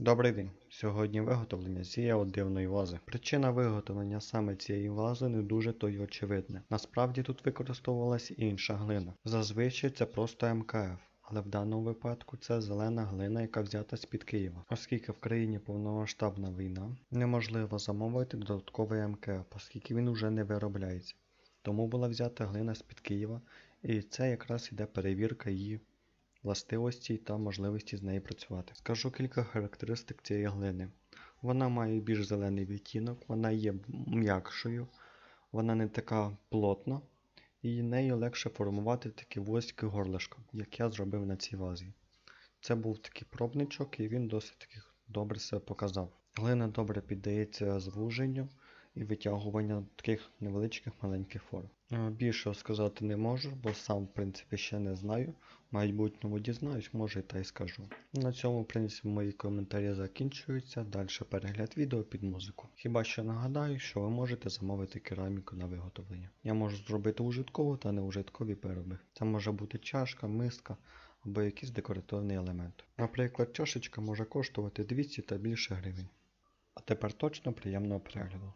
Добрий день! Сьогодні виготовлення цієї дивної вази. Причина виготовлення саме цієї вази не дуже то й очевидна. Насправді тут використовувалась інша глина. Зазвичай це просто МКФ. Але в даному випадку це зелена глина, яка взята з-під Києва. Оскільки в країні повномасштабна війна, неможливо замовити додатковий МКФ, оскільки він уже не виробляється. Тому була взята глина з-під Києва, і це якраз іде перевірка її властивості та можливості з нею працювати. Скажу кілька характеристик цієї глини. Вона має більш зелений відтінок, вона є м'якшою, вона не така плотна, і нею легше формувати таке вузьке горлишко, як я зробив на цій вазі. Це був такий пробничок, і він досить таки добре себе показав. Глина добре піддається звуженню і витягуванню таких невеличких маленьких форм. Е, Більше сказати не можу, бо сам, в принципі, ще не знаю. В майбутньому дізнаюсь, може та й скажу. На цьому, в принципі, мої коментарі закінчуються. Далі перегляд відео під музику. Хіба що нагадаю, що ви можете замовити кераміку на виготовлення. Я можу зробити ужиткову та неужиткові вироби. Це може бути чашка, миска або якийсь декоративний елемент. Наприклад, чашечка може коштувати 200 та більше гривень. А тепер точно приємного перегляду.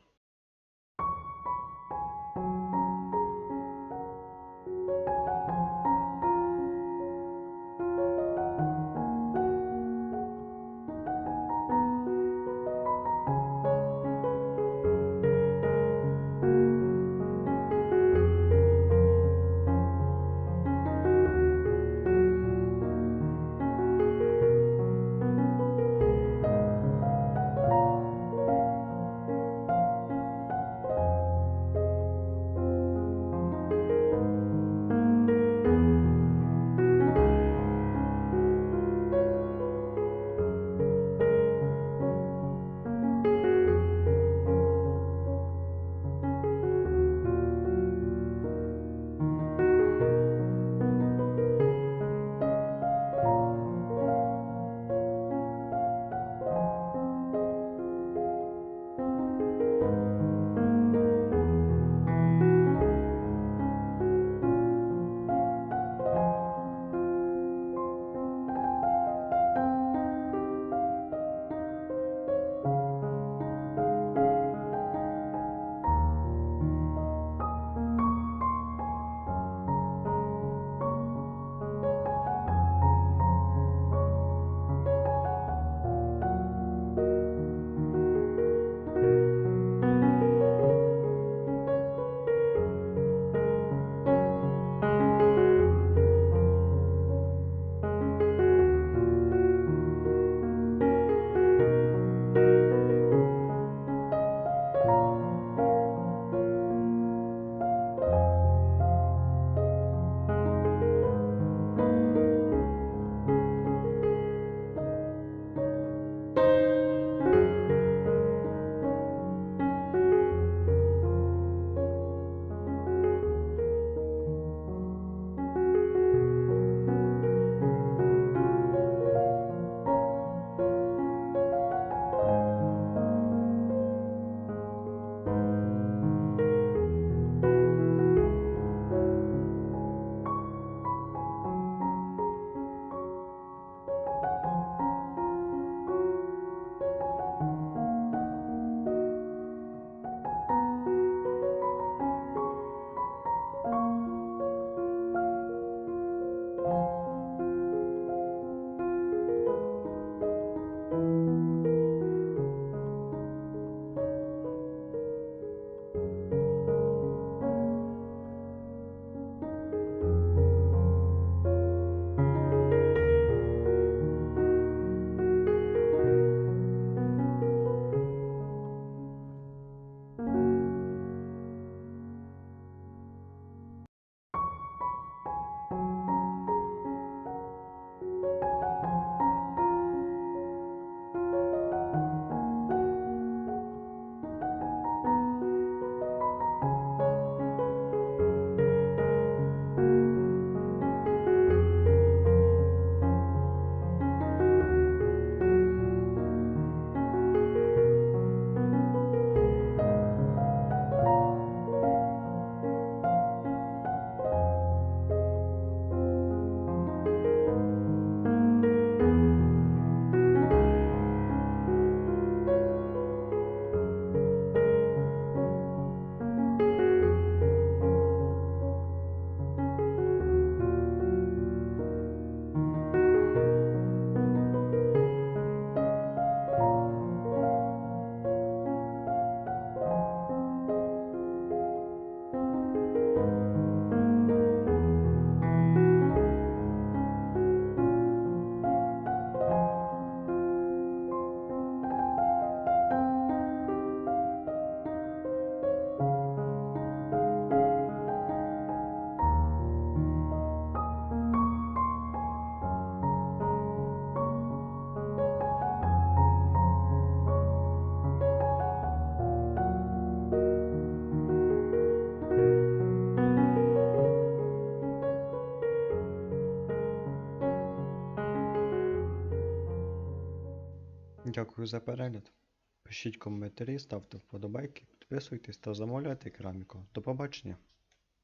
Дякую за перегляд. Пишіть коментарі, ставте вподобайки, підписуйтесь та замовляйте кераміку. До побачення!